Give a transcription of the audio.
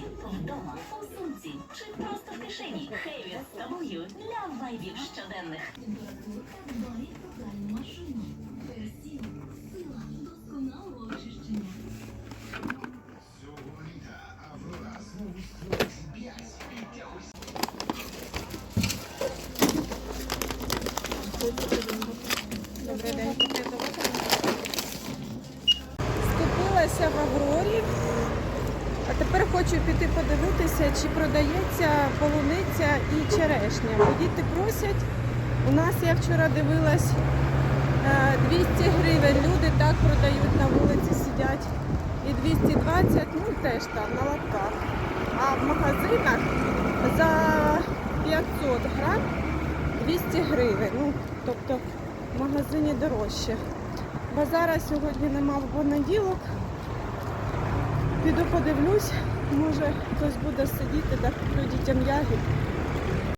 вдома, у сумці чи просто в кишені. Хеві з тобою для вайбів щоденних. Добрий день. Скупилася в Аврорі, а тепер хочу піти подивитися, чи продається полуниця і черешня. Діти просять. У нас я вчора дивилась е, 200 гривень. Люди так продають на вулиці, сидять. І 220, ну теж там на лапках. А в магазинах за 500 грам 200 гривень. Ну, тобто в магазині дорожче. Базара сьогодні нема в понеділок. Піду подивлюсь, може хтось буде сидіти, так дітям ягід